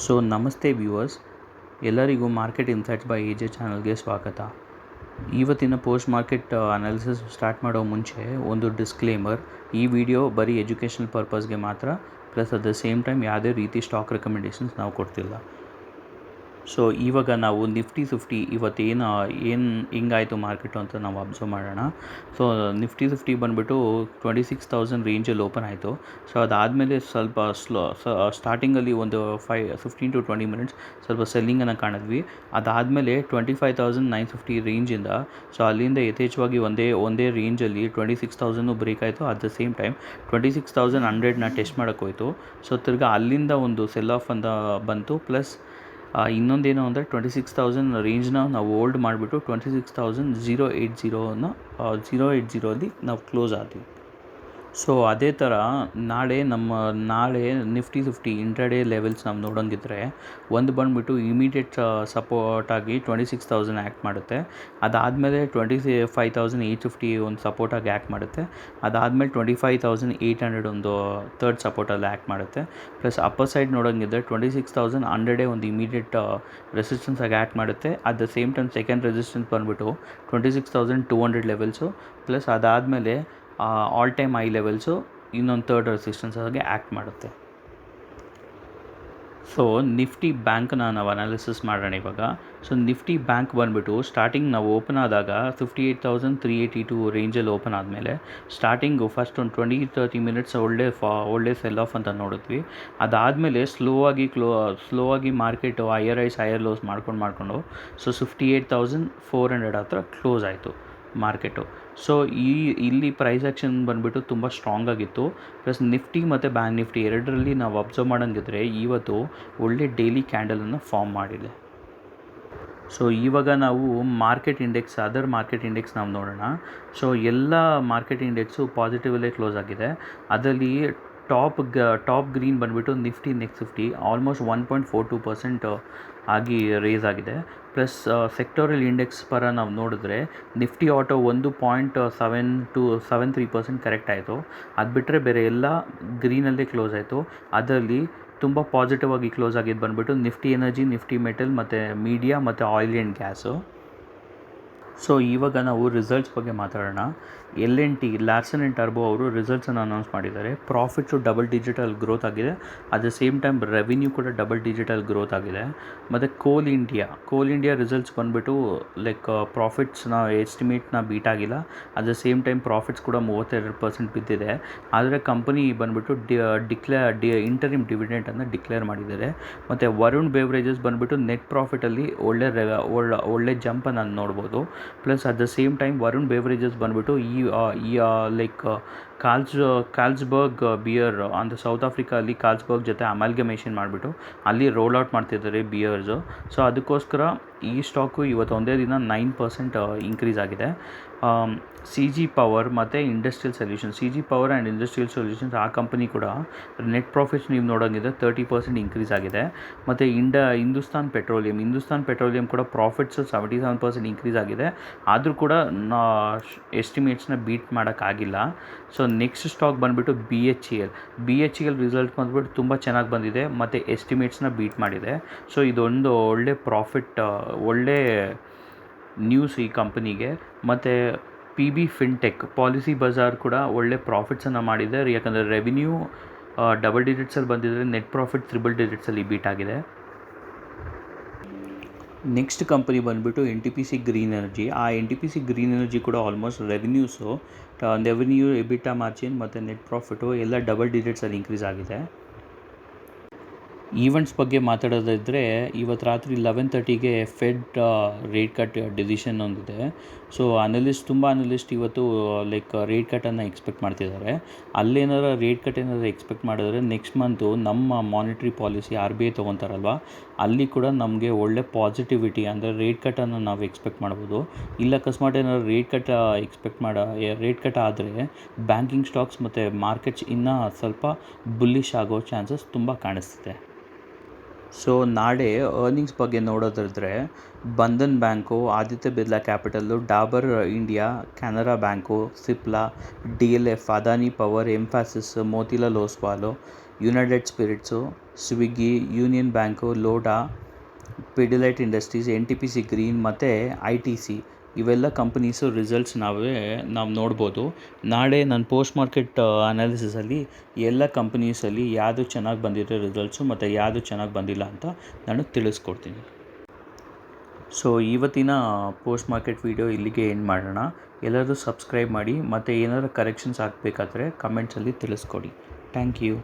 So ನಮಸ್ತೆ viewers ಎಲ್ಲರಿಗೂ market insights by A J ಚಾನಲ್ಗೆ ಸ್ವಾಗತ. ಇವತ್ತಿನ ಪೋಸ್ಟ್ ಮಾರ್ಕೆಟ್ ಅನಾಲಿಸಿಸ್ ಸ್ಟಾರ್ಟ್ ಮಾಡೋ ಮುಂಚೆ ಒಂದು ಡಿಸ್ಕ್ಲೇಮರ್ ಈ ವಿಡಿಯೋ ಬರೀ ಎಜುಕೇಷನಲ್ ಪರ್ಪಸ್ಗೆ ಮಾತ್ರ plus at the same time ಯಾವುದೇ ರೀತಿ ಸ್ಟಾಕ್ ರೆಕಮೆಂಡೇಷನ್ಸ್ ನಾವು ಕೊಡ್ತಿಲ್ಲ. ಸೊ ಇವಾಗ ನಾವು ನಿಫ್ಟಿ ಫಿಫ್ಟಿ ಇವತ್ತೇನು, ಏನು, ಹಿಂಗಾಯಿತು ಮಾರ್ಕೆಟು ಅಂತ ನಾವು ಅಬ್ಸರ್ವ್ ಮಾಡೋಣ. ಸೊ ನಿಫ್ಟಿ ಫಿಫ್ಟಿ ಬಂದುಬಿಟ್ಟು ಟ್ವೆಂಟಿ ಸಿಕ್ಸ್ ತೌಸಂಡ್ ರೇಂಜಲ್ಲಿ ಓಪನ್ ಆಯಿತು. ಸೊ ಅದಾದಮೇಲೆ ಸ್ವಲ್ಪ ಸ್ಲೋ ಸ್ಟಾರ್ಟಿಂಗಲ್ಲಿ ಒಂದು ಫೈ ಫಿಫ್ಟೀನ್ ಟು ಟ್ವೆಂಟಿ ಮಿನಿಟ್ಸ್ ಸ್ವಲ್ಪ ಸೆಲ್ಲಿಂಗನ್ನು ಕಾಣಿದ್ವಿ. ಅದಾದಮೇಲೆ twenty five thousand nine fifty ರೇಂಜಿಂದ so ಅಲ್ಲಿಂದ ಯಥೇಚ್ಛವಾಗಿ ಒಂದೇ ಒಂದೇ ರೇಂಜಲ್ಲಿ ಟ್ವೆಂಟಿ ಸಿಕ್ಸ್ ತೌಸಂಡು ಬ್ರೇಕ್ ಆಯಿತು at the same time twenty six thousand ಹಂಡ್ರೆಡ್ನ test ಮಾಡೋಕ್ಕೋಯ್ತು ಸೊ ತಿರ್ಗಿ ಅಲ್ಲಿಂದ ಒಂದು ಸೆಲ್ ಆಫ್ ಅಂತ ಬಂತು. ಪ್ಲಸ್ ಇನ್ನೊಂದೇನು ಅಂದರೆ ಟ್ವೆಂಟಿ ಸಿಕ್ಸ್ ತೌಸಂಡ್ ರೇಂಜ್ನ ನಾವು ಓಲ್ಡ್ ಮಾಡಿಬಿಟ್ಟು twenty six thousand zero eight ಝೀರೋನ zero eight ಝೀರೋಲಿ ನಾವು ಕ್ಲೋಸ್ ಆದ್ವಿ. ಸೊ ಅದೇ ಥರ ನಾಳೆ ನಮ್ಮ, ನಾಳೆ ನಿಫ್ಟಿ ಫಿಫ್ಟಿ ಇಂಟ್ರಾಡೇ ಲೆವೆಲ್ಸ್ ನಾವು ನೋಡೋಂಗಿದ್ರೆ ಒಂದು ಬಂದುಬಿಟ್ಟು ಇಮಿಡಿಯೇಟ್ ಸಪೋರ್ಟ್ ಆಗಿ ಟ್ವೆಂಟಿ ಸಿಕ್ಸ್ ತೌಸಂಡ್ ಆ್ಯಕ್ಟ್ ಮಾಡುತ್ತೆ. ಅದಾದಮೇಲೆ twenty five thousand eight fifty ಒಂದು ಸಪೋರ್ಟಾಗಿ ಆ್ಯಕ್ಟ್ ಮಾಡುತ್ತೆ. ಅದಾದಮೇಲೆ twenty five thousand eight hundred ಒಂದು ತರ್ಡ್ ಸಪೋರ್ಟಲ್ಲಿ ಆ್ಯಕ್ಟ್ ಮಾಡುತ್ತೆ. ಪ್ಲಸ್ ಅಪ್ಪರ್ ಸೈಡ್ ನೋಡೋಂಗಿದ್ರೆ ಟ್ವೆಂಟಿ ಸಿಕ್ಸ್ ತೌಸಂಡ್ ಹಂಡ್ರೆಡೇ ಒಂದು ಇಮಿಡಿಯೇಟ್ ರೆಸಿಸ್ಟೆನ್ಸ್ ಆಗಿ ಆ್ಯಕ್ಟ್ ಮಾಡುತ್ತೆ. At the same time second resistance ಬಂದುಬಿಟ್ಟು twenty six thousand two hundred levels plus ಅದಾದಮೇಲೆ ಆಲ್ ಟೈಮ್ ಐ ಲೆವೆಲ್ಸು ಇನ್ನೊಂದು ತರ್ಡ್ ರೆಸಿಸ್ಟೆನ್ಸ್ ಆಗಿ ಆ್ಯಕ್ಟ್ ಮಾಡುತ್ತೆ. ಸೊ ನಿಫ್ಟಿ ಬ್ಯಾಂಕ್ನ ನಾವು ಅನಾಲಿಸಿಸ್ ಮಾಡೋಣ ಇವಾಗ. ಸೊ ನಿಫ್ಟಿ ಬ್ಯಾಂಕ್ ಬಂದುಬಿಟ್ಟು ಸ್ಟಾರ್ಟಿಂಗ್ ನಾವು ಓಪನ್ ಆದಾಗ fifty eight thousand three eighty two ರೇಂಜಲ್ಲಿ ಓಪನ್ ಆದಮೇಲೆ ಸ್ಟಾರ್ಟಿಂಗು ಫಸ್ಟ್ ಒಂದು ಟ್ವೆಂಟಿ ತರ್ಟಿ ಮಿನಿಟ್ಸ್ ಒಳ್ಳೆ ಫಾ ಒಳ್ಳೆ ಸೆಲ್ ಆಫ್ ಅಂತ ನೋಡಿದ್ವಿ. ಅದಾದಮೇಲೆ ಸ್ಲೋ ಆಗಿ ಕ್ಲೋ ಸ್ಲೋ ಆಗಿ market higher highs higher lows ಮಾಡ್ಕೊಂಡು, ಮಾಡಿಕೊಂಡು. So fifty eight thousand four hundred ಹತ್ರ ಕ್ಲೋಸ್ ಆಯಿತು ಮಾರ್ಕೆಟು ಸೊ ಈ, ಇಲ್ಲಿ ಪ್ರೈಸ್ ಆ್ಯಕ್ಷನ್ ಬಂದುಬಿಟ್ಟು ತುಂಬ ಸ್ಟ್ರಾಂಗ್ ಆಗಿತ್ತು. ಪ್ಲಸ್ ನಿಫ್ಟಿ ಮತ್ತು ಬ್ಯಾಂಕ್ ನಿಫ್ಟಿ ಎರಡರಲ್ಲಿ ನಾವು ಅಬ್ಸರ್ವ್ ಮಾಡೋಂಗಿದ್ರೆ ಇವತ್ತು ಒಳ್ಳೆ ಡೈಲಿ ಕ್ಯಾಂಡಲನ್ನು ಫಾರ್ಮ್ ಮಾಡಿದೆ. ಸೊ ಇವಾಗ ನಾವು market index other market index ನಾವು ನೋಡೋಣ. ಸೊ ಎಲ್ಲ ಮಾರ್ಕೆಟ್ ಇಂಡೆಕ್ಸು ಪಾಸಿಟಿವಲ್ಲೇ ಕ್ಲೋಸ್ ಆಗಿದೆ. ಅದರಲ್ಲಿ ಟಾಪ್ ಗ, ಟಾಪ್ ಗ್ರೀನ್ ಬಂದುಬಿಟ್ಟು Nifty, next fifty, almost one point four two percent ಆಗಿ ರೇಸ್ ಆಗಿದೆ. ಪ್ಲಸ್ ಸೆಕ್ಟೋರಲ್ ಇಂಡೆಕ್ಸ್ ಪರ ನಾವು ನೋಡಿದ್ರೆ ನಿಫ್ಟಿ ಆಟೋ ಒಂದು point seven two, seven three percent correct ಆಯಿತು. ಅದು ಬಿಟ್ಟರೆ ಬೇರೆ ಎಲ್ಲ ಗ್ರೀನಲ್ಲೇ ಕ್ಲೋಸ್ ಆಯಿತು. ಅದರಲ್ಲಿ ತುಂಬ ಪಾಸಿಟಿವ್ ಆಗಿ ಕ್ಲೋಸ್ ಆಗಿದ್ದು ಬಂದುಬಿಟ್ಟು ನಿಫ್ಟಿ ಎನರ್ಜಿ ನಿಫ್ಟಿ ಮೆಟಲ್ ಮತ್ತು ಮೀಡಿಯಾ ಮತ್ತು ಆಯಿಲ್ ಆ್ಯಂಡ್ ಗ್ಯಾಸು ಸೊ ಇವಾಗ ನಾವು ರಿಸಲ್ಟ್ಸ್ ಬಗ್ಗೆ ಮಾತಾಡೋಣ. L N T, Larsen and turbo ಅವರು ರಿಸಲ್ಟ್ಸನ್ನು ಅನೌನ್ಸ್ ಮಾಡಿದ್ದಾರೆ. ಪ್ರಾಫಿಟ್ಸು ಡಬಲ್ ಡಿಜಿಟಲ್ ಗ್ರೋತ್ ಆಗಿದೆ. At the same time revenue ಕೂಡ ಡಬಲ್ ಡಿಜಿಟಲ್ ಗ್ರೋತ್ ಆಗಿದೆ. ಮತ್ತು Coal India Coal India results ಬಂದುಬಿಟ್ಟು ಲೈಕ್ ಪ್ರಾಫಿಟ್ಸ್ನ ಎಸ್ಟಿಮೇಟ್ನ ಬೀಟ್ ಆಗಿಲ್ಲ. At the same time profits ಕೂಡ ಮೂವತ್ತೆರಡು ಪರ್ಸೆಂಟ್ ಬಿದ್ದಿದೆ. ಆದರೆ ಕಂಪನಿ ಬಂದುಬಿಟ್ಟು, ಡಿ ಡಿಕ್ಲೇ ಡಿ ಇಂಟರಿಮ್ ಡಿವಿಡೆಂಟನ್ನು ಡಿಕ್ಲೇರ್ ಮಾಡಿದ್ದಾರೆ. ಮತ್ತು ವರುಣ್ ಬೇವ್ರೇಜಸ್ ಬಂದುಬಿಟ್ಟು ನೆಟ್ ಪ್ರಾಫಿಟಲ್ಲಿ ಒಳ್ಳೆ ಒಳ್ಳೆ ಒಳ್ಳೆ ಜಂಪನ್ನು ನೋಡ್ಬೋದು. Plus at the same time Varun beverages ಬಂದುಬಿಟ್ಟು, ಈ ಈ ಲೈಕ್ ಕಾಲ್ಸ್ ಕಾಲ್ಸ್ಬರ್ಗ್ ಬಿಯರ್ ಅಂದರೆ ಸೌತ್ ಆಫ್ರಿಕಾದಲ್ಲಿ ಕಾಲ್ಸ್ಬರ್ಗ್ ಜೊತೆ ಅಮಾಲ್ಗಮೇಷನ್ ಮಾಡಿಬಿಟ್ಟು ಅಲ್ಲಿ ರೋಲ್ ಔಟ್ ಮಾಡ್ತಿದ್ದಾರೆ ಬಿಯರ್ಸು ಸೊ ಅದಕ್ಕೋಸ್ಕರ ಈ ಸ್ಟಾಕು ಇವತ್ತು ಒಂದೇ ದಿನ ನೈನ್ ಪರ್ಸೆಂಟ್ ಇನ್ಕ್ರೀಸ್ ಆಗಿದೆ. ಸಿ ಜಿ ಪವರ್ ಮತ್ತು industrial solution C G power and industrial solutions ಆ ಕಂಪನಿ ಕೂಡ ನೆಟ್ ಪ್ರಾಫಿಟ್ಸ್ ನೀವು ನೋಡೋಂಗಿದೆ ತರ್ಟಿ ಪರ್ಸೆಂಟ್ ಇನ್ಕ್ರೀಸ್ ಆಗಿದೆ. ಮತ್ತು ಇಂಡ, ಹಿಂದೂಸ್ತಾನ್ ಪೆಟ್ರೋಲಿಯಂ ಹಿಂದೂಸ್ತಾನ್ ಪೆಟ್ರೋಲಿಯಂ ಕೂಡ profits seventy seven percent increase ಆಗಿದೆ. ಆದರೂ ಕೂಡ ಎಸ್ಟಿಮೇಟ್ಸ್ನ ಬೀಟ್ ಮಾಡೋಕ್ಕಾಗಿಲ್ಲ ಸೊ ನೆಕ್ಸ್ಟ್ ಸ್ಟಾಕ್ ಬಂದುಬಿಟ್ಟು B H E L B H E L result ಬಂದುಬಿಟ್ಟು ತುಂಬ ಚೆನ್ನಾಗಿ ಬಂದಿದೆ, ಮತ್ತು ಎಸ್ಟಿಮೇಟ್ಸ್ನ ಬೀಟ್ ಮಾಡಿದೆ. ಸೊ ಇದೊಂದು ಒಳ್ಳೆ ಪ್ರಾಫಿಟ್ ಒಳ್ಳೆ ನ್ಯೂಸ್ ಈ ಕಂಪ್ನಿಗೆ ಮತ್ತು P B fintech policy bazaar ಕೂಡ ಒಳ್ಳೆ ಪ್ರಾಫಿಟ್ಸನ್ನು ಮಾಡಿದೆ. ಯಾಕಂದರೆ ರೆವಿನ್ಯೂ ಡಬಲ್ ಡಿಜಿಟ್ಸಲ್ಲಿ ಬಂದಿದ್ದರೆ ನೆಟ್ ಪ್ರಾಫಿಟ್ ತ್ರಿಬಲ್ ಡಿಜಿಟ್ಸಲ್ಲಿ ಬೀಟ್ ಆಗಿದೆ. ನೆಕ್ಸ್ಟ್ ಕಂಪನಿ ಬಂದುಬಿಟ್ಟು N T P C green energy ಆ N T P C green energy ಕೂಡ almost revenues revenue EBITDA margin ಮತ್ತು ನೆಟ್ ಪ್ರಾಫಿಟು ಎಲ್ಲ ಡಬಲ್ ಡಿಜಿಟ್ಸಲ್ಲಿ ಇನ್ಕ್ರೀಸ್ ಆಗಿದೆ. ಈವೆಂಟ್ಸ್ ಬಗ್ಗೆ ಮಾತಾಡೋದಿದ್ದರೆ ಇವತ್ತು ರಾತ್ರಿ ಲೆವೆನ್ ತರ್ಟಿಗೆ ಫೆಡ್ ರೇಟ್ ಕಟ್ ಡಿಸಿಷನ್ ಒಂದಿದೆ. ಸೊ ಅನಲಿಸ್ಟ್ ತುಂಬ ಅನಲಿಸ್ಟ್ ಇವತ್ತು ಲೈಕ್ ರೇಟ್ ಕಟ್ಟನ್ನು ಎಕ್ಸ್ಪೆಕ್ಟ್ ಮಾಡ್ತಿದ್ದಾರೆ. ಅಲ್ಲೇನಾರ ರೇಟ್ ಕಟ್ ಏನಾದರೂ ಎಕ್ಸ್ಪೆಕ್ಟ್ ಮಾಡಿದ್ರೆ ನೆಕ್ಸ್ಟ್ ಮಂತು ನಮ್ಮ monetary policy R B I ತೊಗೊತಾರಲ್ವ? ಅಲ್ಲಿ ಕೂಡ ನಮಗೆ ಒಳ್ಳೆ ಪಾಸಿಟಿವಿಟಿ ಅಂದರೆ ರೇಟ್ ಕಟ್ಟನ್ನು ನಾವು ಎಕ್ಸ್ಪೆಕ್ಟ್ ಮಾಡ್ಬೋದು. ಇಲ್ಲ ಅಕಸ್ಮಾತ್ ಏನಾದ್ರು ರೇಟ್ ಕಟ್ ಎಕ್ಸ್ಪೆಕ್ಟ್ ಮಾಡ ರೇಟ್ ಕಟ್ ಆದರೆ ಬ್ಯಾಂಕಿಂಗ್ ಸ್ಟಾಕ್ಸ್ ಮತ್ತು ಮಾರ್ಕೆಟ್ಸ್ ಇನ್ನೂ ಸ್ವಲ್ಪ ಬುಲ್ಲಿಶ್ ಆಗೋ ಚಾನ್ಸಸ್ ತುಂಬ ಕಾಣಿಸ್ತಿದೆ. ಸೊ ನಾಳೆ ಅರ್ನಿಂಗ್ಸ್ ಬಗ್ಗೆ ನೋಡೋದಾದರೆ Bandhan Bank, Aditya Birla Capital Dabur India, Canara Bank, Cipla, D L F, Adani Power Mphasis Motilal Oswal United Spirits, Swiggy, Union Bank, Lodha, Pidilite Industries, N T P C Green ಮತ್ತು I T C. ಇವೆಲ್ಲ companies results ನಾವೇ ನಾವು ನೋಡ್ಬೋದು. ನಾಳೆ ನನ್ನ post market ಅನಾಲಿಸಿಸಲ್ಲಿ ಎಲ್ಲ ಕಂಪ್ನೀಸಲ್ಲಿ ಯಾವುದು ಚೆನ್ನಾಗಿ ಬಂದಿದೆ ರಿಸಲ್ಟ್ಸು ಮತ್ತು ಯಾವುದು ಚೆನ್ನಾಗಿ ಬಂದಿಲ್ಲ ಅಂತ ನಾನು ತಿಳಿಸ್ಕೊಡ್ತೀನಿ. ಸೊ ಇವತ್ತಿನ ಪೋಸ್ಟ್ ಮಾರ್ಕೆಟ್ ವಿಡಿಯೋ ಇಲ್ಲಿಗೆ ಏನು ಮಾಡೋಣ. ಎಲ್ಲರೂ ಸಬ್ಸ್ಕ್ರೈಬ್ ಮಾಡಿ ಮತ್ತು ಏನಾದರೂ ಕರೆಕ್ಷನ್ಸ್ ಹಾಕಬೇಕಾದ್ರೆ ಕಮೆಂಟ್ಸಲ್ಲಿ ತಿಳಿಸ್ಕೊಡಿ. Thank you